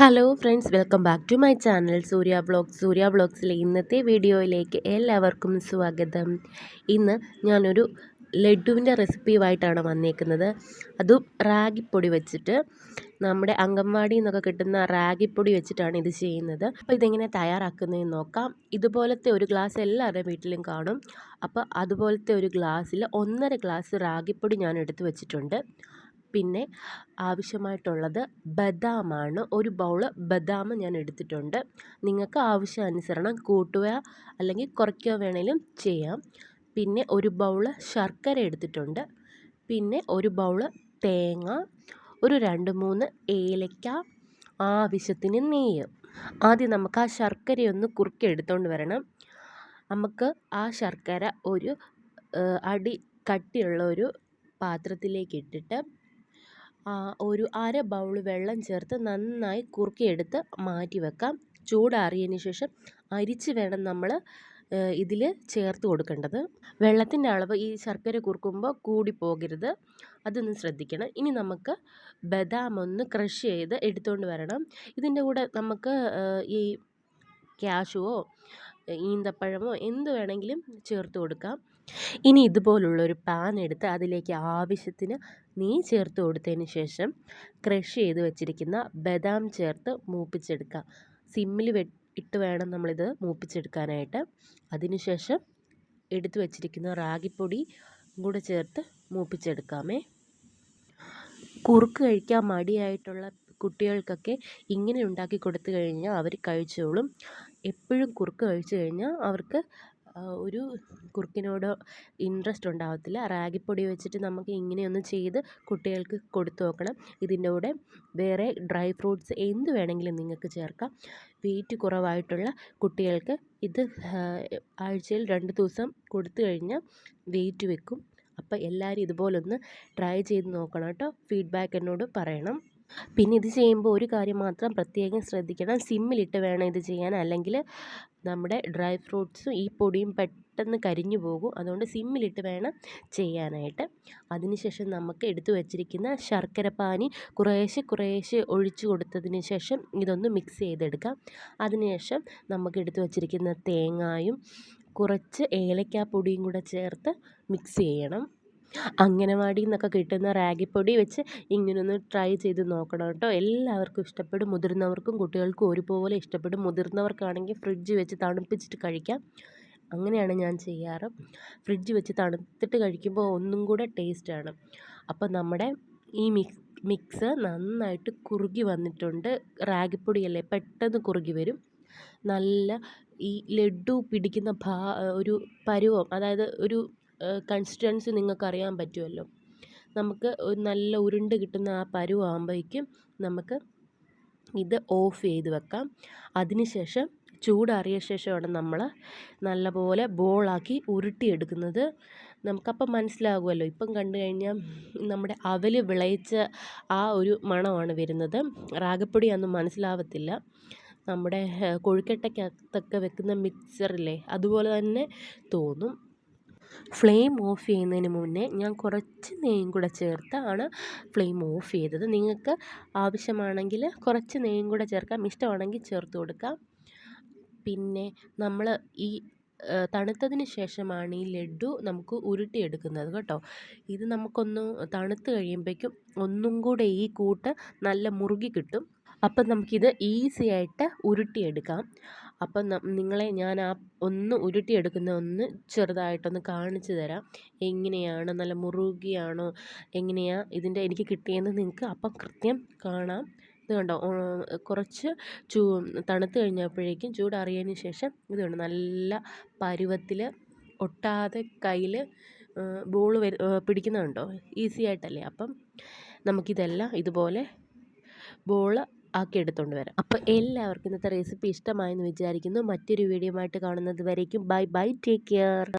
Hello friends welcome back to my channel Surya blog Surya ബ്ലോഗ്സിലെ ഇന്നത്തെ വീഡിയോയിലേക്ക് എല്ലാവർക്കും സ്വാഗതം. ഇന്ന് ഞാനൊരു ലഡുവിന്റെ റെസിപ്പിയുമായിട്ടാണ് വന്നേക്കുന്നത്. അതും റാഗിപ്പൊടി വെച്ചിട്ട് നമ്മുടെ അംഗൻവാടിയിൽ നിന്നൊക്കെ കിട്ടുന്ന റാഗിപ്പൊടി വെച്ചിട്ടാണ് ഇത് ചെയ്യുന്നത്. അപ്പോൾ ഇതെങ്ങനെ തയ്യാറാക്കുന്നതെന്ന് നോക്കാം. ഇതുപോലത്തെ ഒരു ഗ്ലാസ് എല്ലാവരുടെ വീട്ടിലും കാണും. അപ്പോൾ അതുപോലത്തെ ഒരു ഗ്ലാസ്സിൽ ഒന്നര ഗ്ലാസ് റാഗിപ്പൊടി ഞാൻ എടുത്ത് വെച്ചിട്ടുണ്ട്. പിന്നെ ആവശ്യമായിട്ടുള്ളത് ബദാമാണ്. ഒരു ബൗൾ ബദാം ഞാൻ എടുത്തിട്ടുണ്ട്. നിങ്ങൾക്ക് ആവശ്യാനുസരണം കൂട്ടുക അല്ലെങ്കിൽ കുറയ്ക്കുക വേണേലും ചെയ്യാം. പിന്നെ ഒരു ബൗൾ ശർക്കര എടുത്തിട്ടുണ്ട്. പിന്നെ ഒരു ബൗൾ തേങ്ങ ഒരു രണ്ട് മൂന്ന് ഏലയ്ക്ക ആവശ്യത്തിന് നെയ്യ്. ആദ്യം നമുക്ക് ആ ശർക്കരയൊന്ന് കുറുക്കി എടുത്തുകൊണ്ട് വരണം. നമുക്ക് ആ ശർക്കര ഒരു അടി കട്ടിയുള്ള ഒരു പാത്രത്തിലേക്ക് ഇട്ടിട്ട് ഒരു അര ബൗൾ വെള്ളം ചേർത്ത് നന്നായി കുറുക്കിയെടുത്ത് മാറ്റി വെക്കാം. ചൂടാറിയതിന് ശേഷം അരിച്ച് വേണം നമ്മൾ ഇതിൽ ചേർത്ത് കൊടുക്കേണ്ടത്. വെള്ളത്തിന്റെ അളവ് ഈ ശർക്കര കുറുക്കുമ്പോൾ കൂടി പോകരുത്. അതൊന്ന് ശ്രദ്ധിക്കണം. ഇനി നമുക്ക് ബദാം ഒന്ന് ക്രഷ് ചെയ്ത് എടുത്തുകൊണ്ട് വരണം. ഇതിന്റെ കൂടെ നമുക്ക് ഈ ക്യാഷുവോ ഈന്തപ്പഴമോ എന്ത് വേണമെങ്കിലും ചേർത്ത് കൊടുക്കാം. ഇനി ഇതുപോലുള്ള ഒരു പാൻ എടുത്ത് അതിലേക്ക് ആവശ്യത്തിന് നീ ചേർത്ത് കൊടുത്തതിന് ശേഷം ക്രഷ് ചെയ്ത് വെച്ചിരിക്കുന്ന ബദാം ചേർത്ത് മൂപ്പിച്ചെടുക്കുക. സിമ്മിൽ ഇട്ട് വേണം നമ്മളിത് മൂപ്പിച്ചെടുക്കാനായിട്ട്. അതിനുശേഷം എടുത്തു വെച്ചിരിക്കുന്ന റാഗിപ്പൊടി കൂടെ ചേർത്ത് മൂപ്പിച്ചെടുക്കാമേ. കുറുക്ക് കഴിക്കാൻ മടിയായിട്ടുള്ള കുട്ടികൾക്കൊക്കെ ഇങ്ങനെ ഉണ്ടാക്കി കൊടുത്തു കഴിഞ്ഞാൽ അവർ കഴിച്ചോളും. എപ്പോഴും കുറുക്ക് കഴിച്ചു കഴിഞ്ഞാൽ അവർക്ക് ഒരു കുറുക്കിനോട് ഇൻട്രസ്റ്റ് ഉണ്ടാകത്തില്ല റാഗിപ്പൊടി വെച്ചിട്ട് നമുക്ക് ഇങ്ങനെയൊന്ന് ചെയ്ത് കുട്ടികൾക്ക് കൊടുത്തു നോക്കണം. ഇതിന്റെ കൂടെ വേറെ ഡ്രൈ ഫ്രൂട്ട്സ് എന്ത് വേണമെങ്കിലും നിങ്ങൾക്ക് ചേർക്കാം. വെയിറ്റ് കുറവായിട്ടുള്ള കുട്ടികൾക്ക് ഇത് ആഴ്ചയിൽ രണ്ട് ദിവസം കൊടുത്തു കഴിഞ്ഞാൽ വെയിറ്റ് വെക്കും. അപ്പോൾ എല്ലാവരും ഇതുപോലൊന്ന് ട്രൈ ചെയ്ത് നോക്കണം കേട്ടോ. ഫീഡ്ബാക്ക് എന്നോട് പറയണം. പിന്നെ ഇത് ചെയ്യുമ്പോൾ ഒരു കാര്യം മാത്രം പ്രത്യേകം ശ്രദ്ധിക്കണം. സിമ്മിലിട്ട് വേണം ഇത് ചെയ്യാൻ. അല്ലെങ്കിൽ നമ്മുടെ ഡ്രൈ ഫ്രൂട്ട്സും ഈ പൊടിയും പെട്ടെന്ന് കരിഞ്ഞു പോകും. അതുകൊണ്ട് സിമ്മിലിട്ട് വേണം ചെയ്യാനായിട്ട്. അതിനുശേഷം നമുക്ക് എടുത്തു വച്ചിരിക്കുന്ന ശർക്കര പാനി കുറേശ്ശെ കുറേശ്ശെ ഒഴിച്ചു കൊടുത്തതിന് ശേഷം ഇതൊന്ന് മിക്സ് ചെയ്തെടുക്കാം. അതിനുശേഷം നമുക്ക് എടുത്തു വച്ചിരിക്കുന്ന തേങ്ങായും കുറച്ച് ഏലക്കാപ്പൊടിയും കൂടെ ചേർത്ത് മിക്സ് ചെയ്യണം. അംഗനവാടിയിൽ നിന്നൊക്കെ കിട്ടുന്ന റാഗിപ്പൊടി വെച്ച് ഇങ്ങനൊന്ന് ട്രൈ ചെയ്ത് നോക്കണം കേട്ടോ. എല്ലാവർക്കും ഇഷ്ടപ്പെടും മുതിർന്നവർക്കും കുട്ടികൾക്കും ഒരുപോലെ ഇഷ്ടപ്പെടും. മുതിർന്നവർക്കാണെങ്കിൽ ഫ്രിഡ്ജ് വെച്ച് തണുപ്പിച്ചിട്ട് കഴിക്കാം. അങ്ങനെയാണ് ഞാൻ ചെയ്യാറ്. ഫ്രിഡ്ജ് വെച്ച് തണുത്തിട്ട് കഴിക്കുമ്പോൾ ഒന്നും കൂടെ ടേസ്റ്റാണ് അപ്പോൾ നമ്മുടെ ഈ മിക്സ് മിക്സ് നന്നായിട്ട് കുറുകി വന്നിട്ടുണ്ട്. റാഗിപ്പൊടിയല്ലേ പെട്ടെന്ന് കുറുകി വരും. നല്ല ഈ ലഡു പിടിക്കുന്ന ഭാ ഒരു പരുവം അതായത് ഒരു കൺസിസ്റ്റൻസി നിങ്ങൾക്കറിയാൻ പറ്റുമല്ലോ. നമുക്ക് ഒരു നല്ല ഉരുണ്ട് കിട്ടുന്ന ആ പരുവാകുമ്പോഴേക്കും നമുക്ക് ഇത് ഓഫ് ചെയ്ത് വെക്കാം. അതിനുശേഷം ചൂടാറിയ ശേഷമാണ് നമ്മൾ നല്ലപോലെ ബോളാക്കി ഉരുട്ടിയെടുക്കുന്നത്. നമുക്കപ്പം മനസ്സിലാകുമല്ലോ. ഇപ്പം കണ്ടു കഴിഞ്ഞാൽ നമ്മുടെ അവൽ വിളയിച്ച ആ ഒരു മണമാണ് വരുന്നത്. റാഗപ്പൊടി അന്ന് മനസ്സിലാവത്തില്ല. നമ്മുടെ കൊഴുക്കട്ടയ്ക്കകത്തൊക്കെ വെക്കുന്ന മിക്സറില്ലേ അതുപോലെ തന്നെ തോന്നും. ഫ്ലെയിം ഓഫ് ചെയ്യുന്നതിന് മുന്നേ ഞാൻ കുറച്ച് നെയ്യും കൂടെ ചേർത്താണ് ഫ്ലെയിം ഓഫ് ചെയ്തത്. നിങ്ങൾക്ക് ആവശ്യമാണെങ്കിൽ കുറച്ച് നെയ്യും കൂടെ ചേർക്കാം. ഇഷ്ടമാണെങ്കിൽ ചേർത്ത് കൊടുക്കാം. പിന്നെ നമ്മൾ ഈ തണുത്തതിന് ശേഷമാണ് ഈ ലഡു നമുക്ക് ഉരുട്ടിയെടുക്കുന്നത് കേട്ടോ. ഇത് നമുക്കൊന്ന് തണുത്ത് കഴിയുമ്പോഴേക്കും ഒന്നും കൂടെ ഈ കൂട്ട് നല്ല മുറുകി കിട്ടും. അപ്പം നമുക്കിത് ഈസി ആയിട്ട് ഉരുട്ടിയെടുക്കാം. അപ്പം നിങ്ങളെ ഞാൻ ആ ഒന്ന് ഉരുട്ടിയെടുക്കുന്ന ഒന്ന് ചെറുതായിട്ടൊന്ന് കാണിച്ചു തരാം. എങ്ങനെയാണ് നല്ല മുറുകിയാണോ എങ്ങനെയാണ് ഇതിന്റെ എനിക്ക് കിട്ടിയെന്ന് നിങ്ങൾക്ക് അപ്പം കൃത്യം കാണാം. ഇത് കണ്ടോ കുറച്ച് ചൂ തണുത്ത് കഴിഞ്ഞപ്പോഴേക്കും ചൂടറിയതിന് ശേഷം ഇത് കണ്ടോ നല്ല പരുവത്തിൽ ഒട്ടാതെ കയ്യിൽ ബോൾ വരു പിടിക്കുന്നത് ഈസി ആയിട്ടല്ലേ. അപ്പം നമുക്കിതെല്ലാം ഇതുപോലെ ബോൾ ആക്കി എടുത്തുകൊണ്ട് വരാം. അപ്പോൾ എല്ലാവർക്കും ഇന്നത്തെ റെസിപ്പി ഇഷ്ടമായെന്ന് വിചാരിക്കുന്നു. മറ്റൊരു വീഡിയോ ആയിട്ട് കാണുന്നത് വരേക്കും. Bye bye take care